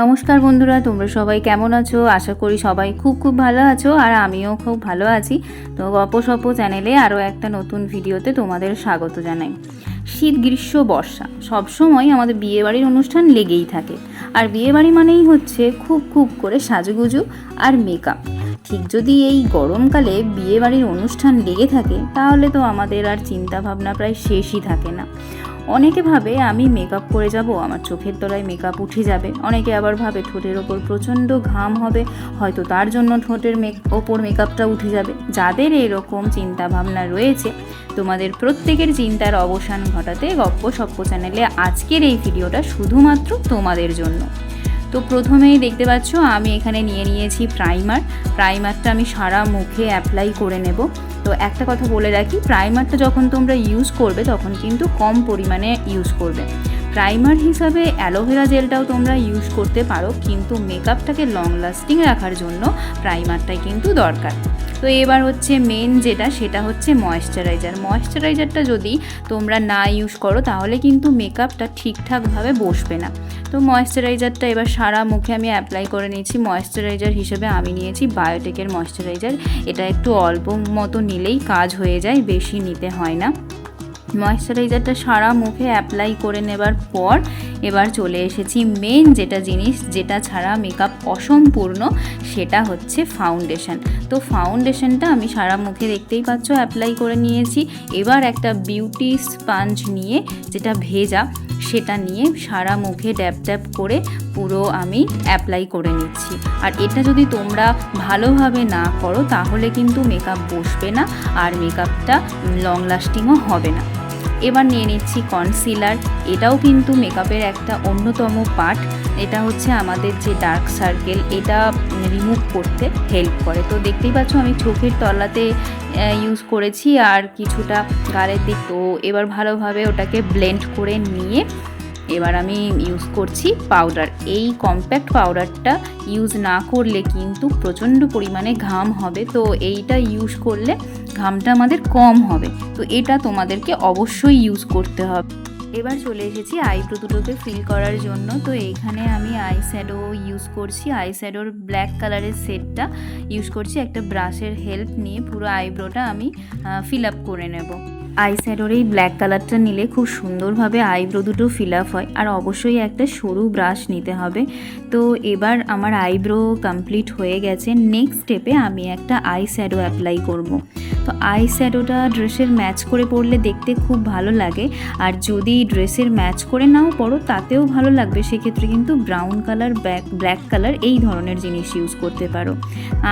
নমস্কার বন্ধুরা, তোমরা সবাই কেমন আছো? আশা করি সবাই খুব খুব ভালো আছো আর আমিও খুব ভালো আছি। তো গপ সপ চ্যানেলে আরও একটা নতুন ভিডিওতে তোমাদের স্বাগত জানাই। শীত, গ্রীষ্ম, বর্ষা সবসময় আমাদের বিয়েবাড়ির অনুষ্ঠান লেগেই থাকে। আর বিয়েবাড়ি মানেই হচ্ছে খুব খুব করে সাজুগুজু আর মেকআপ ঠিক যদি এই গরমকালে বিয়েবাড়ির অনুষ্ঠান লেগে থাকে, তাহলে তো আমাদের আর চিন্তা ভাবনা প্রায় শেষই থাকে না। অনেকে ভাবে আমি মেকআপ করে যাব, আমার চোখের তলায় মেকআপ উঠে যাবে। অনেকে আবার ভাবে ঠোঁটের ওপর প্রচণ্ড ঘাম হবে, হয়তো তার জন্য ঠোঁটের মেক ওপর মেকআপটা উঠে যাবে। যাদের এরকম চিন্তাভাবনা রয়েছে, তোমাদের প্রত্যেকের চিন্তার অবসান ঘটাতে গপ্প সপ্প চ্যানেলে আজকের এই ভিডিওটা শুধুমাত্র তোমাদের জন্য। তো প্রথমেই দেখতে পাচ্ছ, আমি এখানে নিয়ে নিয়েছি প্রাইমার প্রাইমারটা আমি সারা মুখে অ্যাপ্লাই করে নেব। তো একটা কথা বলে রাখি প্রাইমারটা যখন তোমরা ইউজ করবে, তখন কিন্তু কম পরিমাণে ইউজ করবে। প্রাইমার হিসাবে অ্যালোভেরা জেলটাও তোমরা ইউজ করতে পারো, কিন্তু মেকআপটাকে লং লাস্টিং রাখার জন্য প্রাইমারটাই কিন্তু দরকার। তো এবার হচ্ছে মেন যেটা, সেটা হচ্ছে ময়েশ্চারাইজার ময়েশ্চারাইজারটা যদি তোমরা না ইউজ করো, তাহলে কিন্তু মেকআপটা ঠিকঠাকভাবে বসবে না। তো ময়েশ্চারাইজারটা এবার সারা মুখে আমি অ্যাপ্লাই করে নিয়েছি। ময়েশ্চারাইজার হিসেবে আমি নিয়েছি বায়োটেকের ময়েশ্চারাইজার এটা একটু অল্প মতো নিলেই কাজ হয়ে যায়, বেশি নিতে হয় না। ময়েশ্চারাইজারটা সারা মুখে অ্যাপ্লাই করে নেবার পর এবার চলে এসেছি মেন যেটা জিনিস, যেটা ছাড়া মেকআপ অসম্পূর্ণ, সেটা হচ্ছে ফাউন্ডেশন। তো ফাউন্ডেশনটা আমি সারা মুখে দেখতেই পাচ্ছ, অ্যাপ্লাই করে নিয়েছি। এবার একটা বিউটি স্পাঞ্জ নিয়ে, যেটা ভেজা, সেটা নিয়ে সারা মুখে ড্যাপ ড্যাব করে পুরো আমি অ্যাপ্লাই করে নিচ্ছি। আর এটা যদি তোমরা ভালোভাবে না করো, তাহলে কিন্তু মেকআপ বসবে না, আর মেকআপটা লং লাস্টিংও হবে না। এবার নিয়ে নিচ্ছি কনসিলার এটাও কিন্তু মেকআপের একটা অন্যতম পার্ট এটা হচ্ছে আমাদের যে ডার্ক সার্কেল এটা রিমুভ করতে হেল্প করে। তো দেখতেই পাচ্ছ আমি চোখের তলাতে ইউজ করেছি আর কিছুটা গালের দিক। তো এবার ভালোভাবে ওটাকে ব্লেন্ড করে নিয়ে এবার আমি ইউজ করছি পাউডার এই কম্প্যাক্ট পাউডারটা ইউজ না করলে কিন্তু প্রচণ্ড পরিমাণে ঘাম হবে। তো এইটা ইউজ করলে ঘামটা আমাদের কম হবে। তো এটা তোমাদেরকে অবশ্যই ইউজ করতে হবে। এবার চলে এসেছি আইব্রো দুটোকে ফিল করার জন্য। তো এইখানে আমি আই শ্যাডো ইউজ করছি। আই শ্যাডোর ব্ল্যাক কালারের সেটটা ইউজ করছি। একটা ব্রাশের হেল্প নিয়ে পুরো আইব্রোটা আমি ফিল আপ করে নেব। আই শ্যাডোর এই ব্ল্যাক কালারটা নিলে খুব সুন্দরভাবে আইব্রো দুটো ফিল আপ হয়। আর অবশ্যই একটা সরু ব্রাশ নিতে হবে। তো এবার আমার আইব্রো কমপ্লিট হয়ে গেছে। নেক্সট স্টেপে আমি একটা আই শ্যাডো অ্যাপ্লাই করব। তো আই শ্যাডোটা ড্রেসের ম্যাচ করে পরলে দেখতে খুব ভালো লাগে। আর যদি ড্রেসের ম্যাচ করে নাও পরো তাতেও ভালো লাগবে। সেক্ষেত্রে কিন্তু brown colour black black colour এই ধরনের জিনিস ইউজ করতে পারো।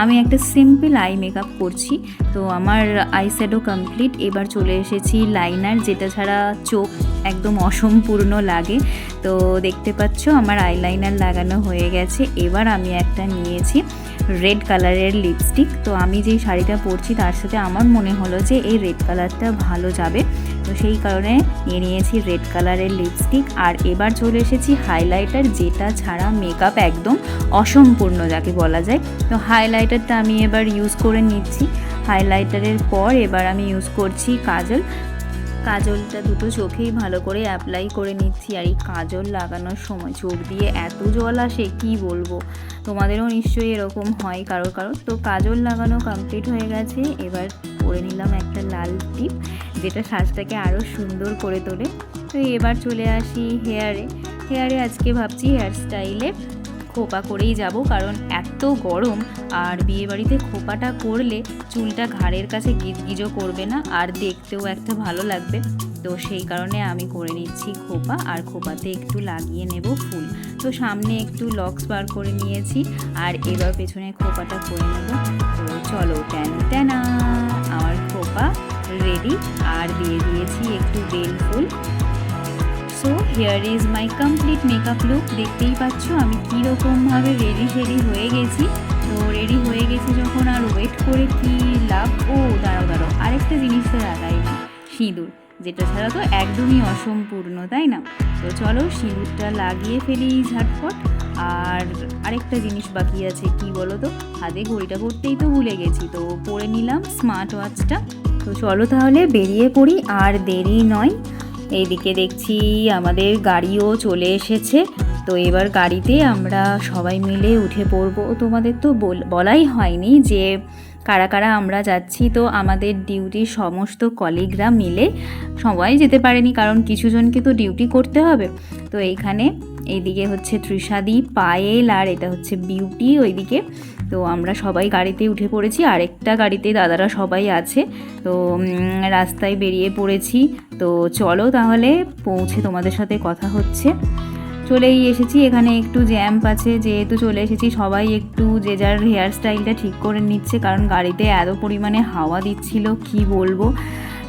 আমি একটা সিম্পল আই মেকআপ করছি। তো আমার আই শ্যাডো কমপ্লিট এবার চলে এসেছি লাইনার যেটা ছাড়া চোখ একদম অসম্পূর্ণ লাগে। তো দেখতে পাচ্ছ, আমার আইলাইনার লাগানো হয়ে গেছে। এবার আমি একটা নিয়েছি রেড কালারের লিপস্টিক তো আমি যেই শাড়িটা পরছি, তার সাথে আমার মনে হলো যে এই রেড কালারটা ভালো যাবে। তো সেই কারণে নিয়ে নিয়েছি রেড কালারের লিপস্টিক আর এবার চলে এসেছি হাইলাইটার যেটা ছাড়া মেকআপ একদম অসম্পূর্ণ যাকে বলা যায়। তো হাইলাইটারটা আমি এবার ইউজ করে নিচ্ছি। হাইলাইটারের পর এবার আমি ইউজ করছি কাজল। কাজলটা দুটো চোখেই ভালো করে অ্যাপ্লাই করে নিচ্ছি। আর এই কাজল লাগানোর সময় চোখ দিয়ে এত জল আসে, কি বলব? তোমাদেরও নিশ্চয়ই এরকম হয় কারও কারও তো কাজল লাগানো কমপ্লিট হয়ে গেছে। এবার করে নিলাম একটা লাল টিপ, যেটা সাজটাকে আরও সুন্দর করে তোলে। তো এবার চলে আসি হেয়ারে। হেয়ারে আজকে ভাবছি হেয়ার স্টাইলে খোপা করেই যাব, কারণ এত গরম আর বিয়েবাড়িতে খোপাটা করলে চুলটা ঘাড়ের কাছে গিজগিজও করবে না, আর দেখতেও একটা ভালো লাগবে। তো সেই কারণে আমি করে নিচ্ছি খোপা, আর খোপাতে একটু লাগিয়ে নেব ফুল। তো সামনে একটু লক্স বার করে নিয়েছি, আর এবার পেছনে খোপাটা করে নেব। তো চলো, ট্যান ট্যানা খোপা রেডি আর দিয়ে দিয়েছি একটু বেল ফুল। So here is my complete makeup look দেখতেই পাচ্ছ, আমি কীরকমভাবে রেডি শেডি হয়ে গেছি। তো রেডি হয়ে গেছি যখন, আর ওয়েট করে কি লাভ? ও, দাঁড়াও দাঁড়াও, আরেকটা জিনিস তো লাগাইনি সিঁদুর, যেটা ছাড়া তো একদমই অসম্পূর্ণ, তাই না? তো চলো, সিঁদুরটা লাগিয়ে ফেলি ঝটপট। আর আরেকটা জিনিস বাকি আছে, কি বলো তো হাতে ঘড়িটা করতেই তো ভুলে গেছি, তো পরে নিলাম স্মার্ট ওয়াচটা তো চলো তাহলে বেরিয়ে পড়ি, আর দেরি নয়। এইদিকে দেখছি আমাদের গাড়িও চলে এসেছে। তো এবার গাড়িতে আমরা সবাই মিলে উঠে পড়ব। তোমাদের তো বল- বলাই হয়নি যে কারা কারা আমরা যাচ্ছি, তো আমাদের ডিউটির সমস্ত কলিগরা মিলে সবাই যেতে পারেনি, কারণ কিছুজনকে তো ডিউটি করতে হবে। তো এইখানে এইদিকে হচ্ছে তৃষাদি পায়েল আর এটা হচ্ছে বিউটি ওইদিকে। তো আমরা সবাই গাড়িতে উঠে পড়েছি আরেকটা গাড়িতে দাদারা সবাই আছে। তো রাস্তায় বেরিয়ে পড়েছি। তো চলো তাহলে পৌঁছে তোমাদের সাথে কথা হচ্ছে। চলেই এসেছি, এখানে একটু জ্যাম্প আছে, যেহেতু চলে এসেছি, সবাই একটু যে যার হেয়ার স্টাইলটা ঠিক করে নিচ্ছে, কারণ গাড়িতে এত পরিমাণে হাওয়া দিচ্ছিল, কি বলব?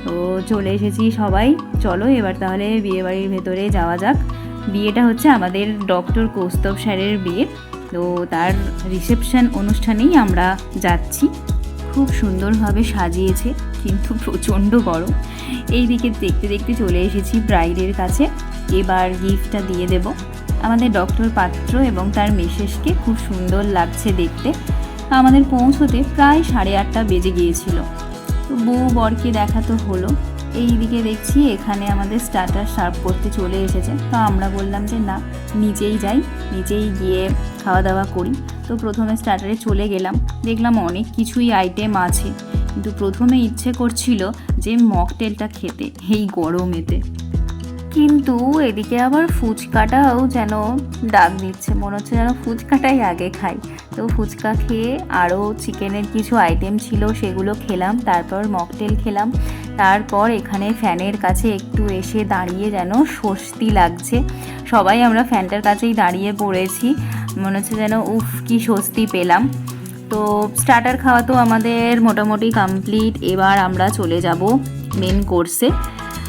তো চলে এসেছি সবাই। চলো এবার তাহলে বিয়েবাড়ির ভেতরে যাওয়া যাক। বিয়েটা হচ্ছে আমাদের ডক্টর কৌস্তব স্যারের বিয়ে। তো তার রিসেপশন অনুষ্ঠানেই আমরা যাচ্ছি। খুব সুন্দরভাবে সাজিয়েছে, কিন্তু প্রচণ্ড গরম। এই দিকে দেখতে দেখতে চলে এসেছি ব্রাইডের কাছে। এবার গিফটটা দিয়ে দেব। আমাদের ডক্টর পাত্র এবং তার মিসেসকে খুব সুন্দর লাগছে দেখতে। আমাদের পৌঁছতে প্রায় সাড়ে আটটা বেজে গিয়েছিল। তো বউ বরকে দেখা তো হলো। এই দিকে দেখছি এখানে আমাদের স্টার্টার সার্ভ করতে চলে এসেছে। তো আমরা বললাম যে, না, নিজেই যাই, নিজেই গিয়ে খাওয়া দাওয়া করি। তো প্রথমে স্টার্টারে চলে গেলাম। দেখলাম অনেক কিছুই আইটেম আছে। কিন্তু প্রথমে ইচ্ছে করছিল যে মকটেলটা খেতে, এই গরমেতে। কিন্তু এদিকে আবার ফুচকাটাও যেন ডাক দিচ্ছে। মনে হচ্ছে যেন ফুচকাটাই আগে খাই। তো ফুচকা খেয়ে আরও চিকেনের কিছু আইটেম ছিল, সেগুলো খেলাম, তারপর মকটেল খেলাম। তারপর এখানে ফ্যানের কাছে একটু এসে দাঁড়িয়ে যেন স্বস্তি লাগছে। সবাই আমরা ফ্যানটার কাছেই দাঁড়িয়ে পড়েছি। মনে হচ্ছে যেন উফ, কি স্বস্তি পেলাম। তো স্টার্টার খাওয়া তো আমাদের মোটামুটি কমপ্লিট এবার আমরা চলে যাব মেন কোর্সে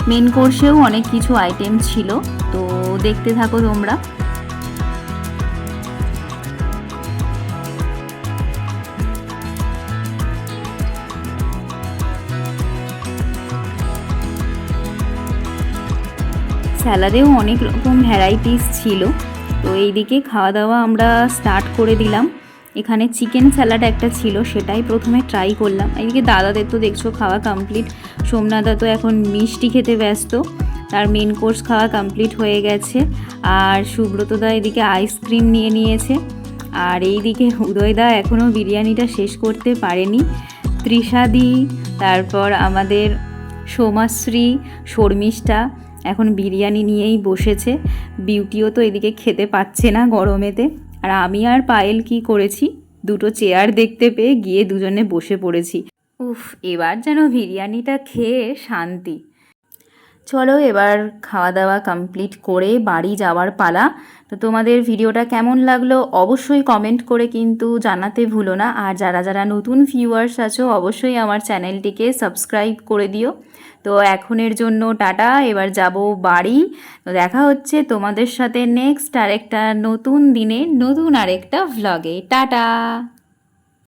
মেন কোর্সেও অনেক কিছু আইটেম ছিল, তো দেখতে থাকো তোমরা। স্যালাদেও অনেক রকম ভ্যারাইটিস ছিল, তো এইদিকে খাওয়া দাওয়া আমরা স্টার্ট করে দিলাম। এখানে চিকেন স্যালাড একটা ছিল, সেটাই প্রথমে ট্রাই করলাম। এইদিকে দাদাদের তো দেখছ খাওয়া কমপ্লিট সোমনাথা তো এখন মিষ্টি খেতে ব্যস্ত। তার মেন কোর্স খাওয়া কমপ্লিট হয়ে গেছে। আর সুব্রতদা এদিকে আইসক্রিম নিয়ে নিয়েছে। আর এইদিকে উদয়দা এখনও বিরিয়ানিটা শেষ করতে পারেনি। তৃষাদি তারপর আমাদের সোমাশ্রী, শর্মিষ্ঠা এখন বিরিয়ানি নিয়েই বসেছে। বিউটিও তো এদিকে খেতে পাচ্ছে না গরমেতে। আর আমি আর পায়েল কি করেছি? দুটো চেয়ার দেখতে পেয়ে গিয়ে দুজনে বসে পড়েছি। উফ, এবার যেন বিরিয়ানিটা খেয়ে শান্তি। চলো এবার খাওয়া দাওয়া কমপ্লিট করে বাড়ি যাওয়ার পালা। তো তোমাদের ভিডিওটা কেমন লাগল অবশ্যই কমেন্ট করে কিন্তু জানাতে ভুলো না। আর যারা যারা নতুন ভিউয়ার্স আছো, অবশ্যই আমার চ্যানেলটিকে সাবস্ক্রাইব করে দিও। তো এখনের জন্য টাটা, এবার যাব বাড়ি। তো দেখা হচ্ছে তোমাদের সাথে নেক্সট আরেকটা নতুন দিনে, নতুন আরেকটা ভ্লগে টাটা!